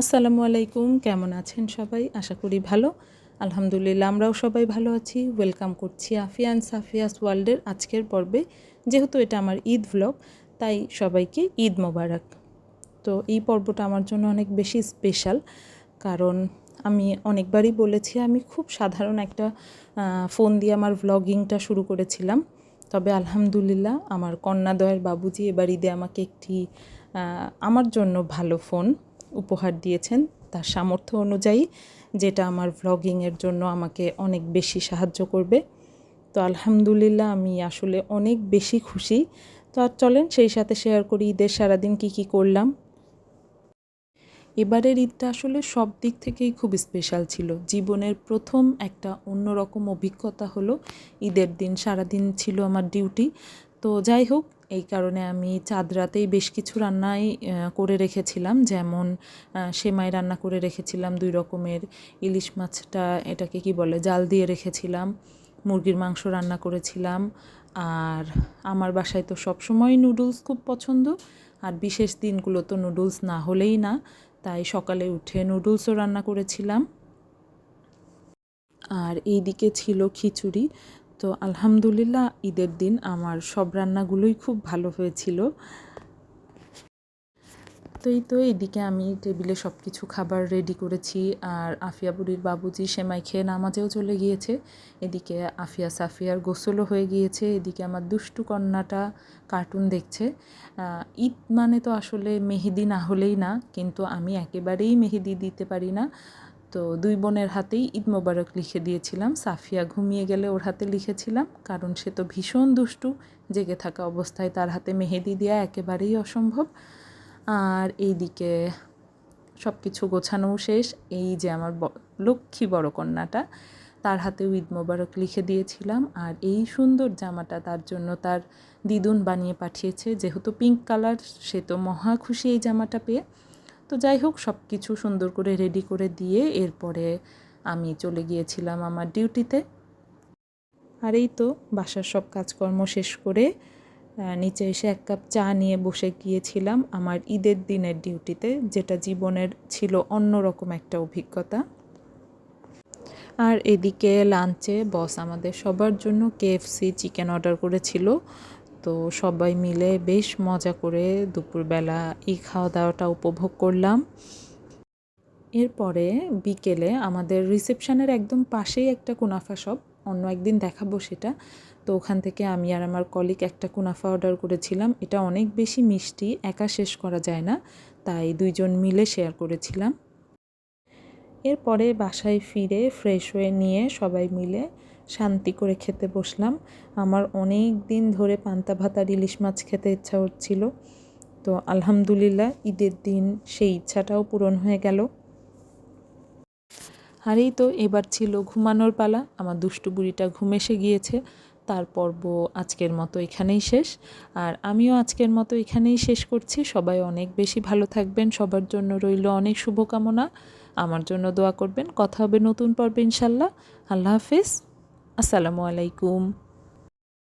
আসসালামু আলাইকুম, কেমন আছেন সবাই? আশা করি ভালো। আলহামদুলিল্লাহ, আমরাও সবাই ভালো আছি। ওয়েলকাম করছি আফিয়া অ্যান্ড সাফিয়াস ওয়ার্ল্ডের আজকের পর্বে। যেহেতু এটা আমার ঈদ ভ্লগ তাই সবাইকে ঈদ মোবারক। তো এই পর্বটা আমার জন্য অনেক বেশি স্পেশাল কারণ আমি অনেকবারই বলেছি, আমি খুব সাধারণ একটা ফোন দিয়ে আমার ভ্লগিংটা শুরু করেছিলাম। তবে আলহামদুলিল্লাহ, আমার কন্যাদয়ের বাবুজি এবার ঈদে আমাকে একটি আমার জন্য ভালো ফোন উপহার দিয়েছেন তার সামর্থ্য অনুযায়ী, যেটা আমার ভ্লগিংয়ের জন্য আমাকে অনেক বেশি সাহায্য করবে। তো আলহামদুলিল্লাহ, আমি আসলে অনেক বেশি খুশি। তো আর চলেন সেই সাথে শেয়ার করি ঈদের সারাদিন কী কী করলাম। এবারের ঈদটা আসলে সব দিক থেকেই খুব স্পেশাল ছিল। জীবনের প্রথম একটা অন্যরকম অভিজ্ঞতা হলো ঈদের দিন, সারাদিন ছিল আমার ডিউটি তো যাই হোক এই কারণে আমি চাঁদ রাতেই বেশ কিছু রান্নাই করে রেখেছিলাম। যেমন সেমাই রান্না করে রেখেছিলাম, দুই রকমের। ইলিশ মাছটা এটাকে কি বলে, জাল দিয়ে রেখেছিলাম। মুরগির মাংস রান্না করেছিলাম। আর আমার বাসায় তো সবসময় নুডলস খুব পছন্দ। আর বিশেষ দিনগুলো তো নুডলস না হলেই না। তাই সকালে উঠে নুডলসও রান্না করেছিলাম। আর এই দিকে ছিল খিচুড়ি। তো আলহামদুলিল্লাহ ঈদের দিন আমার সব রান্নাগুলোই খুব ভালো হয়েছিল। তো এই তো এইদিকে আমি টেবিলে সব কিছু খাবার রেডি করেছি আর আফিয়া বুড়ির বাবুজি সেমাই খেয়ে নামাজেও চলে গিয়েছে। এদিকে আফিয়া সাফিয়ার গোসলও হয়ে গিয়েছে। এদিকে আমার দুষ্টু কন্যাটা কার্টুন দেখছে। ঈদ মানে তো আসলে মেহেদি না হলেই না, কিন্তু আমি একেবারেই মেহেদি দিতে পারি না। তো দুই বোনের হাতেই ঈদ মোবারক লিখে দিয়েছিলাম। সাফিয়া ঘুমিয়ে গেলে ওর হাতে লিখেছিলাম, কারণ সে তো ভীষণ দুষ্টু। জেগে থাকা অবস্থায় তার হাতে মেহেদি দেওয়া একেবারেই অসম্ভব। আর এইদিকে সব কিছু গোছানোও শেষ। এই যে আমার লক্ষ্মী বড় কন্যাটা, তার হাতেও ঈদ মোবারক লিখে দিয়েছিলাম। আর এই সুন্দর জামাটা তার জন্য তার দিদুন বানিয়ে পাঠিয়েছে। যেহেতু পিঙ্ক কালার, সে তো মহা খুশি এই জামাটা পেয়ে। তো যাই হোক সব কিছু সুন্দর করে রেডি করে দিয়ে এরপরে আমি চলে গিয়েছিলাম আমার ডিউটিতে আর এই তো বাসার সব কাজকর্ম শেষ করে নিচে এসে এক কাপ চা নিয়ে বসে গিয়েছিলাম আমার ঈদের দিনের ডিউটিতে যেটা জীবনের ছিল অন্যরকম একটা অভিজ্ঞতা। আর এদিকে লাঞ্চে বস আমাদের সবার জন্য কেএফসি চিকেন অর্ডার করেছিল। তো সবাই মিলে বেশ মজা করে দুপুরবেলা এই খাওয়া দাওয়াটা উপভোগ করলাম। এরপরে বিকেলে আমাদের রিসেপশনের একদম পাশেই একটা কুনাফা শপ, অন্য একদিন দেখাবো সেটা। তো ওখান থেকে আমি আর আমার কলিক একটা কুনাফা অর্ডার করেছিলাম। এটা অনেক বেশি মিষ্টি, একা শেষ করা যায় না। তাই দুইজন মিলে শেয়ার করেছিলাম। এরপরে বাসায় ফিরে ফ্রেশ হয়ে নিয়ে সবাই মিলে শান্তি করে খেতে বসলাম। আমার অনেক দিন ধরে পান্তা ভাত আর ইলিশ মাছ খেতে ইচ্ছা হচ্ছিল তো আলহামদুলিল্লাহ ঈদের দিন সেই ইচ্ছাটাও পূরণ হয়ে গেল। আর এই তো এবার ছিল ঘুমানোর পালা। আমার দুষ্টু বুড়িটা ঘুম এসে গিয়েছে। তার পর্ব আজকের মতো এখানেই শেষ। আর আমিও আজকের মতো এখানেই শেষ করছি। সবাই অনেক বেশি ভালো থাকবেন। সবার জন্য রইল অনেক শুভকামনা। আমার জন্য দোয়া করবেন। কথা হবে নতুন পর্বে ইনশাল্লাহ। আল্লাহ হাফিজ। আসসালামু আলাইকুম।